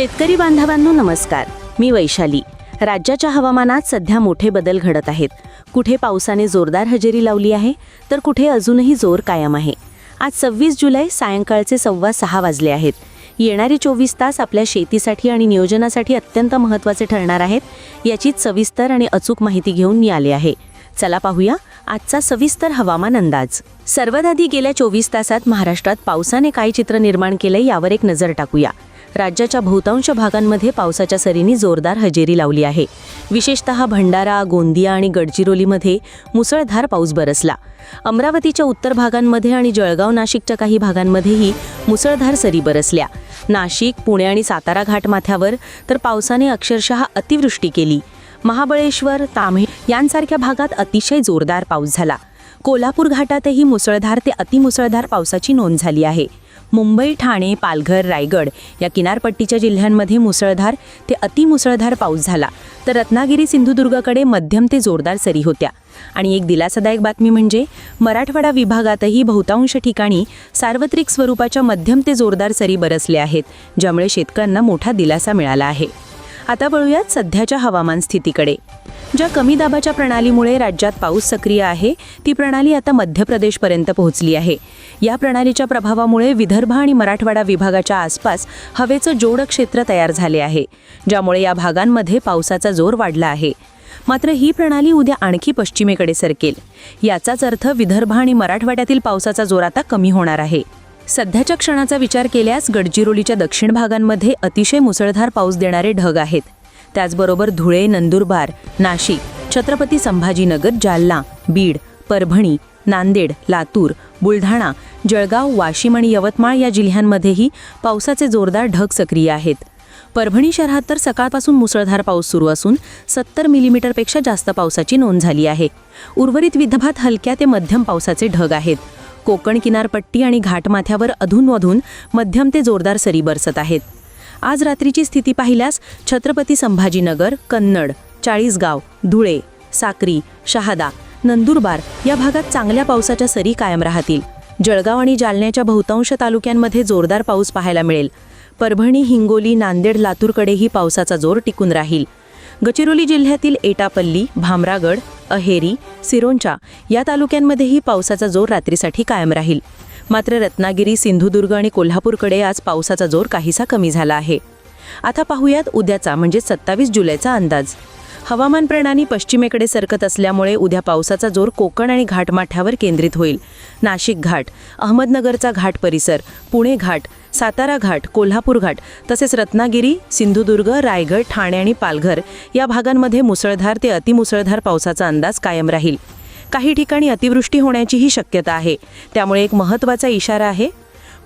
शेतकरी बांधवांनो नमस्कार. मी वैशाली. राज्याच्या हवामानात सध्या मोठे बदल घडत आहेत. कुठे पावसाने जोरदार हजेरी लावली आहे तर कुठे अजूनही जोर कायम आहे. आज सव्वीस जुलै सायंकाळचे सव्वा सहा वाजले आहेत. येणारे चोवीस तास आपल्या शेतीसाठी आणि नियोजनासाठी अत्यंत महत्त्वाचे ठरणार आहेत याचीच सविस्तर आणि अचूक माहिती घेऊन मी आले आहे. चला पाहूया आजचा सविस्तर हवामान अंदाज. सर्वात आधी गेल्या चोवीस तासात महाराष्ट्रात पावसाने काय चित्र निर्माण केलंय यावर एक नजर टाकूया. राज्याच्या बहुतांश भागांमध्ये पावसाच्या सरींनी जोरदार हजेरी लावली आहे. विशेषतः भंडारा गोंदिया आणि गडचिरोलीमध्ये मुसळधार पाऊस बरसला. अमरावतीच्या उत्तर भागांमध्ये आणि जळगाव नाशिकच्या काही भागांमध्येही मुसळधार सरी बरसल्या. नाशिक पुणे आणि सातारा घाटमाथ्यावर तर पावसाने अक्षरशः अतिवृष्टी केली. महाबळेश्वर ताम्हे यांसारख्या भागात अतिशय जोरदार पाऊस झाला. कोल्हापूर घाटातही मुसळधार ते अतिमुसळधार पावसाची नोंद झाली आहे. मुंबई ठाणे पालघर रायगड या किनारपट्टीच्या जिल्ह्यांमध्ये मुसळधार ते अतिमुसळधार पाऊस झाला. तर रत्नागिरी सिंधुदुर्गकडे मध्यम ते जोरदार सरी होत्या. आणि एक दिलासादायक बातमी म्हणजे मराठवाडा विभागातही बहुतांश ठिकाणी सार्वत्रिक स्वरूपाच्या मध्यम ते जोरदार सरी बरसल्या आहेत ज्यामुळे शेतकऱ्यांना मोठा दिलासा मिळाला आहे. आता वळूयात सध्याच्या हवामान स्थितीकडे. ज्या कमी दाबाच्या प्रणालीमुळे राज्यात पाऊस सक्रिय आहे ती प्रणाली आता मध्य प्रदेशपर्यंत पोहोचली आहे. या प्रणालीच्या प्रभावामुळे विदर्भ आणि मराठवाडा विभागाच्या आसपास हवेचं जोड क्षेत्र तयार झाले आहे ज्यामुळे या भागांमध्ये पावसाचा जोर वाढला आहे. मात्र ही प्रणाली उद्या आणखी पश्चिमेकडे सरकेल. याचाच अर्थ विदर्भ आणि मराठवाड्यातील पावसाचा जोर आता कमी होणार आहे. सध्याच्या क्षणाचा विचार केल्यास गडचिरोलीच्या दक्षिण भागांमध्ये अतिशय मुसळधार पाऊस देणारे ढग आहेत. त्याचबरोबर धुळे नंदुरबार नाशिक छत्रपती संभाजीनगर जालना बीड परभणी नांदेड लातूर बुलढाणा जळगाव वाशिम आणि यवतमाळ या जिल्ह्यांमध्येही पावसाचे जोरदार ढग सक्रिय आहेत. परभणी शहरात तर सकाळपासून मुसळधार पाऊस सुरू असून सत्तर मिलीमीटरपेक्षा जास्त पावसाची नोंद झाली आहे. उर्वरित विदर्भात हलक्या ते मध्यम पावसाचे ढग आहेत. कोकण किनारपट्टी आणि घाटमाथ्यावर अधूनमधून मध्यम ते जोरदार सरी बरसत आहेत. आज रात्रीची स्थिती पाहिल्यास छत्रपती संभाजीनगर कन्नड चाळीसगाव धुळे साक्री शहादा नंदुरबार या भागात चांगल्या पावसाच्या सरी कायम राहतील. जळगाव आणि जालन्याच्या बहुतांश तालुक्यांमध्ये जोरदार पाऊस पाहायला मिळेल. परभणी हिंगोली नांदेड लातूरकडेही पावसाचा जोर टिकून राहील. गचिरोली जिल्ह्यातील एटापल्ली भामरागड अहेरी सिरोंचा या तालुक्यांमध्येही पावसाचा जोर रात्रीसाठी कायम राहील. मात्र रत्नागिरी सिंधुदुर्ग आणि कोल्हापूरकडे आज पावसाचा जोर काहीसा कमी झाला आहे. आता पाहूयात उद्याचा म्हणजे सत्तावीस जुलैचा अंदाज. हवामान प्रणाली पश्चिमेकडे सरकत असल्यामुळे उद्या पावसाचा जोर कोकण आणि घाटमाथ्यावर केंद्रित होईल. नाशिक घाट अहमदनगरचा घाट परिसर पुणे घाट सातारा घाट कोल्हापूर घाट तसेच रत्नागिरी सिंधुदुर्ग रायगड ठाणे आणि पालघर या भागांमध्ये मुसळधार ते अतिमुसळधार पावसाचा अंदाज कायम राहील. काही ठिकाणी अतिवृष्टी होण्याचीही शक्यता आहे. त्यामुळे एक महत्त्वाचा इशारा आहे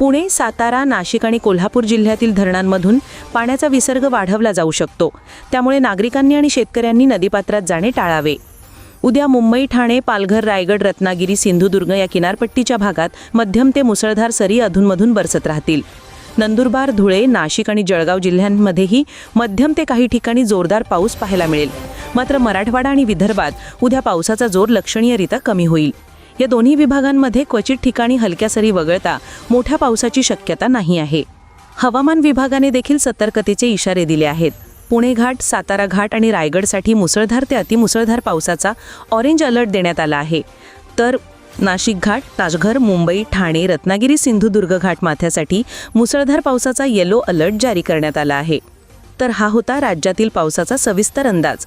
पुणे सातारा नाशिक आणि कोल्हापूर जिल्ह्यातील धरणांमधून पाण्याचा विसर्ग वाढवला जाऊ शकतो. त्यामुळे नागरिकांनी आणि शेतकऱ्यांनी नदीपात्रात जाणे टाळावे. उद्या मुंबई ठाणे पालघर रायगड रत्नागिरी सिंधुदुर्ग या किनारपट्टीच्या भागात मध्यम ते मुसळधार सरी अधूनमधून बरसत राहतील. नंदुरबार धुळे नाशिक आणि जळगाव जिल्ह्यांमध्येही मध्यम ते काही ठिकाणी जोरदार पाऊस पाहायला मिळेल. मात्र मराठवाडा आणि विदर्भात उद्या पावसाचा जोर लक्षणीयरित्या कमी होईल. या दोन्ही विभागांमध्ये क्वचित ठिकाणी हलक्या सरी वगळता मोठ्या पावसाची शक्यता नाही आहे. हवामान विभागाने देखील सतर्कतेचे इशारे दिले आहेत. पुणे घाट सातारा घाट आणि रायगडसाठी मुसळधार ते अतिमुसळधार पावसाचा ऑरेंज अलर्ट देण्यात आला आहे. तर नाशिक घाट ताजघर मुंबई ठाणे रत्नागिरी सिंधुदुर्ग घाट माथ्यासाठी मुसळधार पावसाचा येलो अलर्ट जारी करण्यात आला आहे. तर हा होता राज्यातील पावसाचा सविस्तर अंदाज.